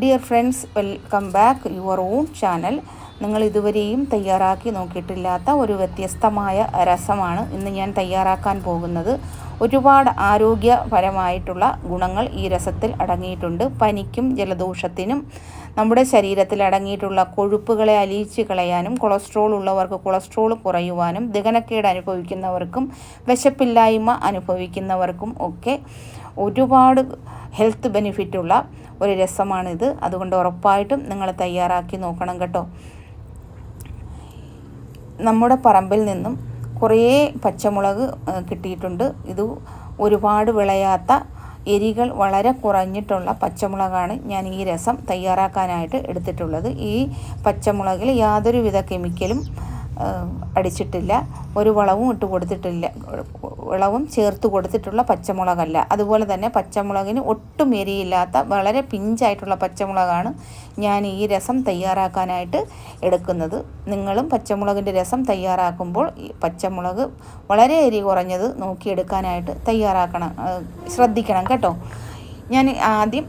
Dear friends welcome back your own channel നിങ്ങൾ ഇതുവരെയും തയ്യാറാക്കി നോക്കിയിട്ടില്ലാത്ത ഒരു വ്യത്യസ്തമായ രസമാണ് ഇന്ന് ഞാൻ തയ്യാറാക്കാൻ പോകുന്നത്. ഒരുപാട് ആരോഗ്യപരമായിട്ടുള്ള ഗുണങ്ങൾ ഈ രസത്തിൽ അടങ്ങിയിട്ടുണ്ട്. പനിക്കും ജലദോഷത്തിനും നമ്മുടെ ശരീരത്തിൽ അടങ്ങിയിട്ടുള്ള കൊഴുപ്പുകളെ അലിയിച്ച് കളയാനും കൊളസ്ട്രോൾ ഉള്ളവർക്ക് കൊളസ്ട്രോൾ കുറയുവാനും ദഹനക്കേട് അനുഭവിക്കുന്നവർക്കും വിശപ്പില്ലായ്മ അനുഭവിക്കുന്നവർക്കും ഒക്കെ ഒരുപാട് ഹെൽത്ത് ബെനിഫിറ്റുള്ള ഒരു രസമാണിത്. അതുകൊണ്ട് ഉറപ്പായിട്ടും നിങ്ങൾ തയ്യാറാക്കി നോക്കണം കേട്ടോ. നമ്മുടെ പറമ്പിൽ നിന്നും കുറേ പച്ചമുളക് കിട്ടിയിട്ടുണ്ട്. ഇത് ഒരുപാട് വിളയാത്ത എരികൾ വളരെ കുറഞ്ഞിട്ടുള്ള പച്ചമുളകാണ് ഞാൻ ഈ രസം തയ്യാറാക്കാനായിട്ട് എടുത്തിട്ടുള്ളത്. ഈ പച്ചമുളകിൽ യാതൊരുവിധ കെമിക്കലും അടിച്ചിട്ടില്ല. ഒരു വളവും ഇട്ട് കൊടുത്തിട്ടില്ല വളവും ചേർത്ത് കൊടുത്തിട്ടുള്ള പച്ചമുളകല്ല. അതുപോലെ തന്നെ പച്ചമുളകിന് ഒട്ടും എരിയില്ലാത്ത വളരെ പിഞ്ചായിട്ടുള്ള പച്ചമുളകാണ് ഞാൻ ഈ രസം തയ്യാറാക്കാനായിട്ട് എടുക്കുന്നത്. നിങ്ങളും പച്ചമുളകിന്റെ രസം തയ്യാറാക്കുമ്പോൾ ഈ പച്ചമുളക് വളരെ എരി കുറഞ്ഞത് നോക്കിയെടുക്കാനായിട്ട് തയ്യാറാക്കണം. ശ്രദ്ധിക്കണം കേട്ടോ. ഞാൻ ആദ്യം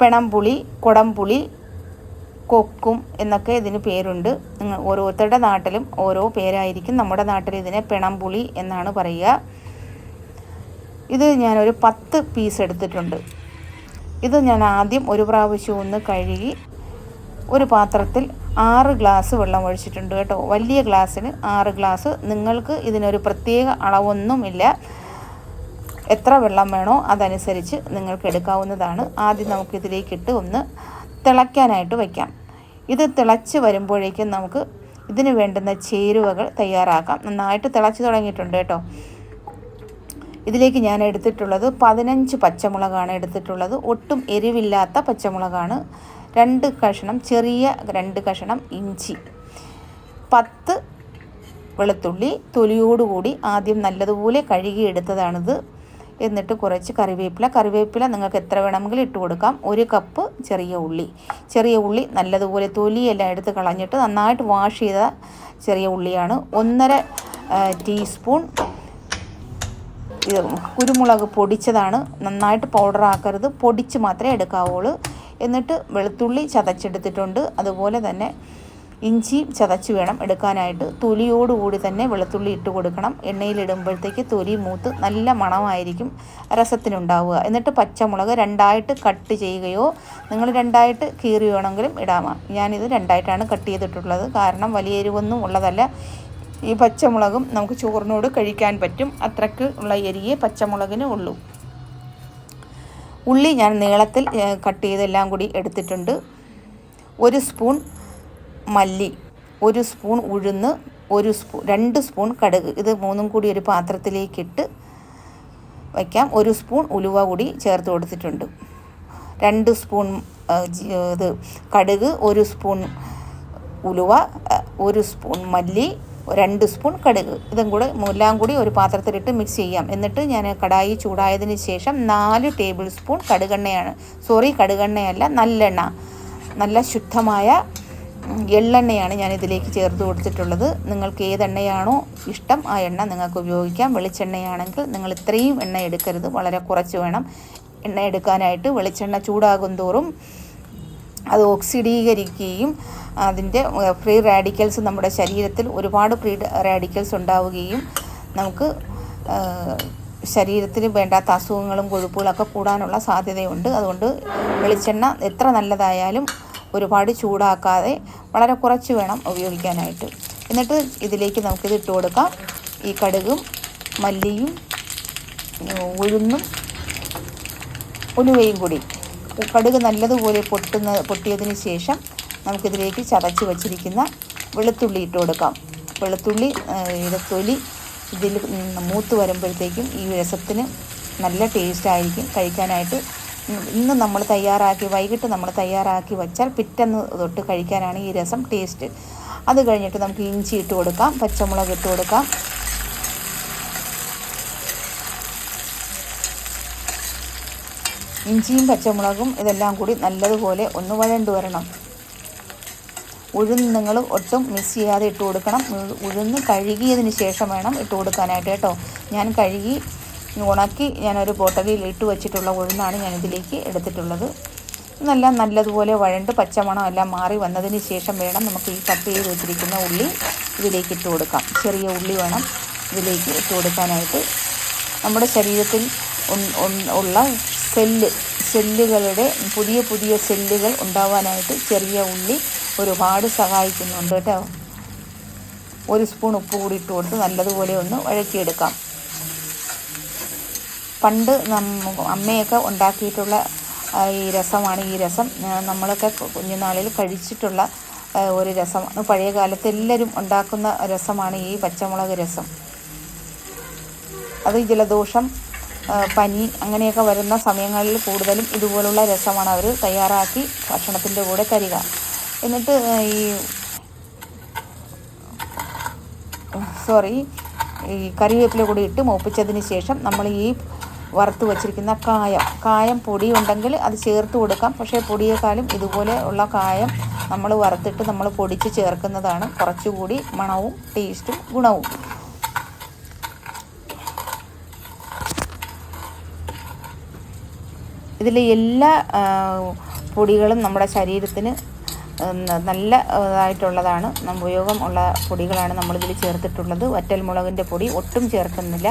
പെണംപുളി കുടംപുളി കൊക്കും എന്നൊക്കെ ഇതിന് പേരുണ്ട്. ഓരോരുത്തരുടെ നാട്ടിലും ഓരോ പേരായിരിക്കും നമ്മുടെ നാട്ടിൽ ഇതിനെ പിണംപുളി എന്നാണ് പറയുക. ഇത് ഞാനൊരു പത്ത് പീസ് എടുത്തിട്ടുണ്ട്. ഇത് ഞാൻ ആദ്യം ഒരു പ്രാവശ്യം ഒന്ന് കഴുകി ഒരു പാത്രത്തിൽ ആറ് ഗ്ലാസ് വെള്ളം ഒഴിച്ചിട്ടുണ്ട് കേട്ടോ. വലിയ ഗ്ലാസ്സിന് ആറ് ഗ്ലാസ് നിങ്ങൾക്ക് ഇതിനൊരു പ്രത്യേക അളവൊന്നുമില്ല. എത്ര വെള്ളം വേണോ അതനുസരിച്ച് നിങ്ങൾക്ക് എടുക്കാവുന്നതാണ്. ആദ്യം നമുക്കിതിലേക്കിട്ട് ഒന്ന് തിളയ്ക്കാനായിട്ട് വയ്ക്കാം. ഇത് തിളച്ച് വരുമ്പോഴേക്കും നമുക്ക് ഇതിന് വേണ്ടുന്ന ചേരുവകൾ തയ്യാറാക്കാം. നന്നായിട്ട് തിളച്ച് തുടങ്ങിയിട്ടുണ്ട് കേട്ടോ. ഇതിലേക്ക് ഞാൻ എടുത്തിട്ടുള്ളത് പതിനഞ്ച് പച്ചമുളകാണ് എടുത്തിട്ടുള്ളത്. ഒട്ടും എരിവില്ലാത്ത പച്ചമുളകാണ്. രണ്ട് കഷണം ചെറിയ രണ്ട് കഷണം ഇഞ്ചി. പത്ത് വെളുത്തുള്ളി തൊലിയോടുകൂടി ആദ്യം നല്ലതുപോലെ കഴുകിയെടുത്തതാണിത്. എന്നിട്ട് കുറച്ച് കറിവേപ്പില. കറിവേപ്പില നിങ്ങൾക്ക് എത്ര വേണമെങ്കിലും ഇട്ട് കൊടുക്കാം. ഒരു കപ്പ് ചെറിയ ഉള്ളി. ചെറിയ ഉള്ളി നല്ലതുപോലെ തൊലിയെല്ലാം എടുത്ത് കളഞ്ഞിട്ട് നന്നായിട്ട് വാഷ് ചെയ്ത ചെറിയ ഉള്ളിയാണ്. ഒന്നര ടീസ്പൂൺ കുരുമുളക് പൊടിച്ചതാണ്. നന്നായിട്ട് പൗഡർ ആക്കരുത്. പൊടിച്ച് മാത്രമേ എടുക്കാവുള്ളൂ. എന്നിട്ട് വെളുത്തുള്ളി ചതച്ചെടുത്തിട്ടുണ്ട്. അതുപോലെ തന്നെ ഇഞ്ചിയും ചതച്ച് വേണം എടുക്കാനായിട്ട്. തൊലിയോടുകൂടി തന്നെ വെളുത്തുള്ളി ഇട്ട് കൊടുക്കണം. എണ്ണയിലിടുമ്പോഴത്തേക്ക് തൊലി മൂത്ത് നല്ല മണമായിരിക്കും രസത്തിനുണ്ടാവുക. എന്നിട്ട് പച്ചമുളക് രണ്ടായിട്ട് കട്ട് ചെയ്യുകയോ നിങ്ങൾ രണ്ടായിട്ട് കീറി വേണമെങ്കിലും ഇടാമോ ഞാനിത് രണ്ടായിട്ടാണ് കട്ട് ചെയ്തിട്ടുള്ളത്. കാരണം വലിയ എരിവൊന്നും ഉള്ളതല്ല. ഈ പച്ചമുളകും നമുക്ക് ചോറിനോട് കഴിക്കാൻ പറ്റും. അത്രയ്ക്ക് ഉള്ള എരിയെ പച്ചമുളകിന് ഉള്ളൂ. ഉള്ളി ഞാൻ നീളത്തിൽ കട്ട് ചെയ്തെല്ലാം കൂടി എടുത്തിട്ടുണ്ട്. ഒരു സ്പൂൺ മല്ലി ഒരു സ്പൂൺ ഉഴുന്ന് ഒരു സ്പൂൺ രണ്ട് സ്പൂൺ കടുക്. ഇത് മൂന്നും കൂടി ഒരു പാത്രത്തിലേക്കിട്ട് വയ്ക്കാം. ഒരു സ്പൂൺ ഉലുവ കൂടി ചേർത്ത് കൊടുത്തിട്ടുണ്ട്. രണ്ട് സ്പൂൺ ഇത് കടുക് ഒരു സ്പൂൺ ഉലുവ ഒരു സ്പൂൺ മല്ലി രണ്ട് സ്പൂൺ കടുക്. ഇതും കൂടെ എല്ലാം കൂടി ഒരു പാത്രത്തിലിട്ട് മിക്സ് ചെയ്യാം. എന്നിട്ട് ഞാൻ കടായി ചൂടായതിന് ശേഷം നാല് ടേബിൾ സ്പൂൺ കടുകെണ്ണയാണ് സോറി കടുകെണ്ണയല്ല നല്ലെണ്ണ. നല്ല ശുദ്ധമായ എള്ളെണ്ണയാണ് ഞാൻ ഇതിലേക്ക് ചേർത്ത് കൊടുത്തിട്ടുള്ളത്. നിങ്ങൾക്ക് ഏതെണ്ണയാണോ ഇഷ്ടം ആ എണ്ണ നിങ്ങൾക്ക് ഉപയോഗിക്കാം. വെളിച്ചെണ്ണയാണെങ്കിൽ നിങ്ങൾ ഇത്രയും എണ്ണ എടുക്കരുത്. വളരെ കുറച്ച് വേണം. എണ്ണ എടുക്കാനായിട്ട് വെളിച്ചെണ്ണ ചൂടാകും തോറും അത് ഓക്സിഡീകരിക്കുകയും അതിന്റെ ഫ്രീ റാഡിക്കൽസ് നമ്മുടെ ശരീരത്തിൽ ഒരുപാട് ഫ്രീ റാഡിക്കൽസ് ഉണ്ടാവുകയും നമുക്ക് ശരീരത്തിന് വേണ്ടാത്ത അസുഖങ്ങളും കൊഴുപ്പുകളൊക്കെ കൂടാനുള്ള സാധ്യതയുണ്ട്. അതുകൊണ്ട് വെളിച്ചെണ്ണ എത്ര നല്ലതായാലും ഒരുപാട് ചൂടാക്കാതെ വളരെ കുറച്ച് വേണം ഉപയോഗിക്കാനായിട്ട്. എന്നിട്ട് ഇതിലേക്ക് നമുക്കിത് ഇട്ട് കൊടുക്കാം. ഈ കടുകും മല്ലിയും ഉഴുന്നും ഉലുവയും കൂടി. കടുക് നല്ലതുപോലെ പൊട്ടുന്ന പൊട്ടിയതിന് ശേഷം നമുക്കിതിലേക്ക് ചതച്ച് വച്ചിരിക്കുന്ന വെളുത്തുള്ളി ഇട്ട് കൊടുക്കാം. വെളുത്തുള്ളി ഇടത്തൊലി ഇത് തൊലി ഇതിൽ മൂത്ത് വരുമ്പോഴത്തേക്കും ഈ രസത്തിന് നല്ല ടേസ്റ്റ് ആയിരിക്കും കഴിക്കാനായിട്ട്. ഇന്ന് നമ്മൾ തയ്യാറാക്കി വൈകിട്ട് നമ്മൾ തയ്യാറാക്കി വെച്ചാൽ പിറ്റെന്ന് തൊട്ട് കഴിക്കാനാണ് ഈ രസം ടേസ്റ്റ്. അത് കഴിഞ്ഞിട്ട് നമുക്ക് ഇഞ്ചി ഇട്ട് കൊടുക്കാം പച്ചമുളക് ഇട്ട് കൊടുക്കാം. ഇഞ്ചിയും പച്ചമുളകും ഇതെല്ലാം കൂടി നല്ലതുപോലെ ഒന്ന് വഴണ്ടു വരണം. ഉഴുന്ന് നിങ്ങൾ ഒട്ടും മിസ് ചെയ്യാതെ ഇട്ട് കൊടുക്കണം. ഉഴു- ഉഴുന്ന് കഴുകിയതിന് ശേഷം വേണം ഇട്ട് കൊടുക്കാനായിട്ട് കേട്ടോ. ഞാൻ കഴുകി ഉണക്കി ഞാനൊരു ബോട്ടലിൽ ഇട്ട് വെച്ചിട്ടുള്ള ഉഴുന്നാണ് ഞാനിതിലേക്ക് എടുത്തിട്ടുള്ളത്. എന്നെല്ലാം നല്ലതുപോലെ വഴണ്ട് പച്ചമണം എല്ലാം മാറി വന്നതിന് ശേഷം വേണം നമുക്ക് ഈ കട്ട് ചെയ്ത് വെച്ചിരിക്കുന്ന ഉള്ളി ഇതിലേക്ക് ഇട്ട് കൊടുക്കാം. ചെറിയ ഉള്ളി വേണം ഇതിലേക്ക് ഇട്ട് കൊടുക്കാനായിട്ട്. നമ്മുടെ ശരീരത്തിൽ ഉള്ള സെല്ല് സെല്ലുകളുടെ പുതിയ പുതിയ സെല്ലുകൾ ഉണ്ടാവാനായിട്ട് ചെറിയ ഉള്ളി ഒരുപാട് സഹായിക്കുന്നുണ്ട് കേട്ടോ. ഒരു സ്പൂൺ ഉപ്പ് കൂടി ഇട്ട് കൊടുത്ത് നല്ലതുപോലെ ഒന്ന് വഴറ്റിയെടുക്കാം. പണ്ട് അമ്മയൊക്കെ ഉണ്ടാക്കിയിട്ടുള്ള ഈ രസമാണ്. ഈ രസം നമ്മളൊക്കെ കുഞ്ഞുനാളിൽ കഴിച്ചിട്ടുള്ള ഒരു രസമാണ് പഴയ കാലത്ത് എല്ലാവരും ഉണ്ടാക്കുന്ന രസമാണ് ഈ പച്ചമുളക് രസം. അത് ജലദോഷം പനി അങ്ങനെയൊക്കെ വരുന്ന സമയങ്ങളിൽ കൂടുതലും ഇതുപോലുള്ള രസമാണ് അവർ തയ്യാറാക്കി ഭക്ഷണത്തിന്റെ കൂടെ തരിക. എന്നിട്ട് ഈ സോറി ഈ കറിവേപ്പില കൂടി ഇട്ട് മൂപ്പിച്ചതിന് ശേഷം നമ്മൾ ഈ വറുത്ത് വച്ചിരിക്കുന്ന കായം. കായം പൊടി ഉണ്ടെങ്കിൽ അത് ചേർത്ത് കൊടുക്കാം. പക്ഷേ പൊടിയേക്കാളും ഇതുപോലെ ഉള്ള കായം നമ്മൾ വറുത്തിട്ട് നമ്മൾ പൊടിച്ച് ചേർക്കുന്നതാണ്. കുറച്ചുകൂടി മണവും ടേസ്റ്റും ഗുണവും. ഇതിലെ എല്ലാ പൊടികളും നമ്മുടെ ശരീരത്തിന് നല്ല ഇതായിട്ടുള്ളതാണ്. ഉപയോഗം ഉള്ള പൊടികളാണ് നമ്മളിതിൽ ചേർത്തിട്ടുള്ളത്. വറ്റൽമുളകിന്റെ പൊടി ഒട്ടും ചേർക്കുന്നില്ല.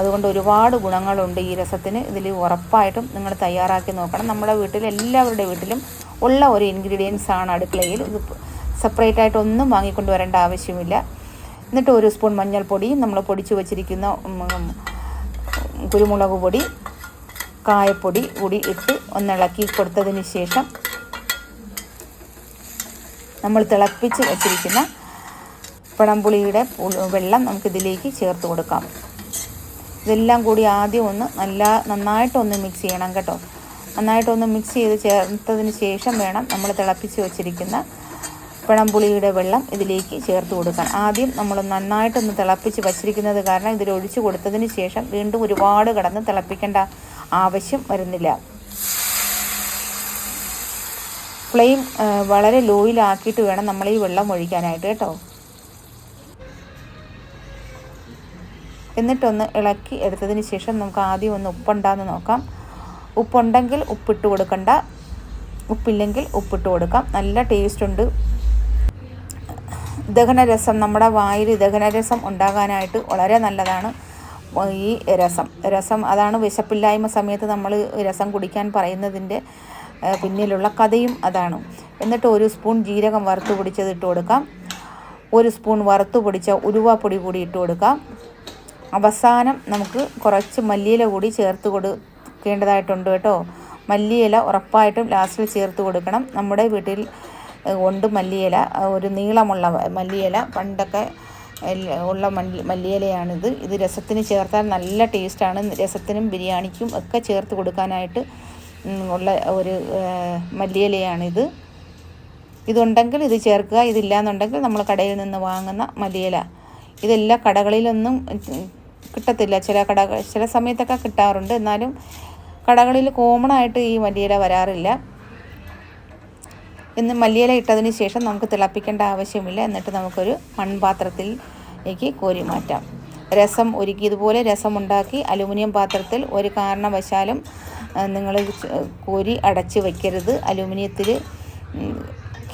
അതുകൊണ്ട് ഒരുപാട് ഗുണങ്ങളുണ്ട് ഈ രസത്തിന്. ഇതിൽ ഉറപ്പായിട്ടും നിങ്ങൾ തയ്യാറാക്കി നോക്കണം. നമ്മുടെ വീട്ടിൽ എല്ലാവരുടെ വീട്ടിലും ഉള്ള ഒരു ഇൻഗ്രീഡിയൻസ് ആണ് അടുക്കളയിൽ. ഇത് സെപ്പറേറ്റ് ആയിട്ടൊന്നും വാങ്ങിക്കൊണ്ട് വരേണ്ട ആവശ്യമില്ല. എന്നിട്ട് ഒരു സ്പൂൺ മഞ്ഞൾപ്പൊടി നമ്മൾ പൊടിച്ചു വച്ചിരിക്കുന്ന കുരുമുളക് പൊടി കായപ്പൊടി കൂടി ഇട്ട് ഒന്നിളക്കി കൊടുത്തതിന് ശേഷം നമ്മൾ തിളപ്പിച്ച് വച്ചിരിക്കുന്ന പഴംപുളിയുടെ പുളി- വെള്ളം നമുക്കിതിലേക്ക് ചേർത്ത് കൊടുക്കാം. ഇതെല്ലാം കൂടി ആദ്യം ഒന്ന് നല്ല നന്നായിട്ടൊന്ന് മിക്സ് ചെയ്യണം കേട്ടോ. നന്നായിട്ടൊന്ന് മിക്സ് ചെയ്ത് ചേർത്തതിന് ശേഷം വേണം നമ്മൾ തിളപ്പിച്ച് വച്ചിരിക്കുന്ന പഴംപുളിയുടെ വെള്ളം ഇതിലേക്ക് ചേർത്ത് കൊടുക്കാൻ. ആദ്യം നമ്മൾ നന്നായിട്ടൊന്ന് തിളപ്പിച്ച് വച്ചിരിക്കുന്നത് കാരണം ഇതിൽ ഒഴിച്ചു കൊടുത്തതിന് ശേഷം വീണ്ടും ഒരുപാട് കടന്ന് തിളപ്പിക്കേണ്ട ആവശ്യം വരുന്നില്ല. ഫ്ലെയിം വളരെ ലോയിലാക്കിയിട്ട് വേണം നമ്മൾ ഈ വെള്ളം ഒഴിക്കാനായിട്ട് കേട്ടോ. എന്നിട്ടൊന്ന് ഇളക്കി എടുത്തതിന് ശേഷം നമുക്ക് ആദ്യം ഒന്ന് ഉപ്പുണ്ടാന്ന് നോക്കാം. ഉപ്പുണ്ടെങ്കിൽ ഉപ്പിട്ട് കൊടുക്കണ്ട. ഉപ്പില്ലെങ്കിൽ ഉപ്പിട്ട് കൊടുക്കാം. നല്ല ടേസ്റ്റ് ഉണ്ട്. ദഹനരസം നമ്മുടെ വായിൽ ദഹനരസം ഉണ്ടാകാനായിട്ട് വളരെ നല്ലതാണ് ഈ രസം. രസം അതാണ് വിശപ്പില്ലായ്മ സമയത്ത് നമ്മൾ രസം കുടിക്കാൻ പറയുന്നതിന്റെ പിന്നിലുള്ള കഥയും അതാണ്. എന്നിട്ട് ഒരു സ്പൂൺ ജീരകം വറുത്ത് പൊടിച്ചത് ഇട്ട് കൊടുക്കാം. ഒരു സ്പൂൺ വറുത്ത് പൊടിച്ച ഉലുവാപ്പൊടി കൂടി ഇട്ട് കൊടുക്കാം. അവസാനം നമുക്ക് കുറച്ച് മല്ലിയില കൂടി ചേർത്ത് കൊടുക്കേണ്ടതായിട്ടുണ്ട് കേട്ടോ. മല്ലിയില ഉറപ്പായിട്ടും ലാസ്റ്റിൽ ചേർത്ത് കൊടുക്കണം. നമ്മുടെ വീട്ടിൽ ഉണ്ട് മല്ലിയില. ഒരു നീളമുള്ള മല്ലിയില. പണ്ടൊക്കെ ഉള്ള മല്ലി മല്ലിയിലയാണിത്. ഇത് രസത്തിന് ചേർത്താൽ നല്ല ടേസ്റ്റാണ്. രസത്തിനും ബിരിയാണിക്കും ഒക്കെ ചേർത്ത് കൊടുക്കാനായിട്ട് ഉള്ള ഒരു മല്ലിയിലയാണിത്. ഇതുണ്ടെങ്കിൽ ഇത് ചേർക്കുക ഇതില്ലാന്നുണ്ടെങ്കിൽ നമ്മൾ കടയിൽ നിന്ന് വാങ്ങുന്ന മല്ലിയില. ഇതെല്ലാ കടകളിലൊന്നും കിട്ടത്തില്ല. ചില കട ചില സമയത്തൊക്കെ കിട്ടാറുണ്ട്. എന്നാലും കടകളിൽ കോമൺ ആയിട്ട് ഈ മല്ലിയില വരാറില്ല. ഇന്ന് മല്ലിയില ഇട്ടതിന് ശേഷം നമുക്ക് തിളപ്പിക്കേണ്ട ആവശ്യമില്ല. എന്നിട്ട് നമുക്കൊരു മൺപാത്രത്തിലേക്ക് കോരി മാറ്റാം. രസം ഒരുക്കി ഇതുപോലെ രസമുണ്ടാക്കി അലുമിനിയം പാത്രത്തിൽ ഒരു കാരണവശാലും നിങ്ങൾ കോരി അടച്ച് വയ്ക്കരുത് അലുമിനിയത്തിൽ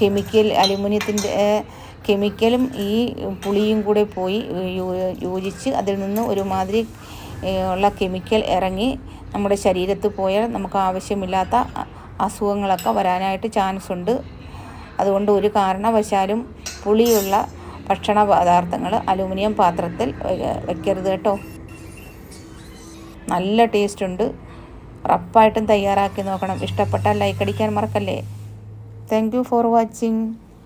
കെമിക്കൽ അലുമിനിയത്തിന്റെ കെമിക്കലും ഈ പുളിയും കൂടെ പോയി യോജിച്ച് അതിൽ നിന്ന് ഒരുമാതിരി ഉള്ള കെമിക്കൽ ഇറങ്ങി നമ്മുടെ ശരീരത്ത് പോയാൽ നമുക്ക് ആവശ്യമില്ലാത്ത അസുഖങ്ങളൊക്കെ വരാനായിട്ട് ചാൻസ് ഉണ്ട്. അതുകൊണ്ട് ഒരു കാരണവശാലും പുളിയുള്ള ഭക്ഷണ പദാർത്ഥങ്ങൾ അലുമിനിയം പാത്രത്തിൽ വയ്ക്കരുത് കേട്ടോ. നല്ല ടേസ്റ്റ് ഉണ്ട്. ഉറപ്പായിട്ടും തയ്യാറാക്കി നോക്കണം. ഇഷ്ടപ്പെട്ടാൽ ലൈക്ക് അടിക്കാൻ മറക്കല്ലേ. Thank you for watching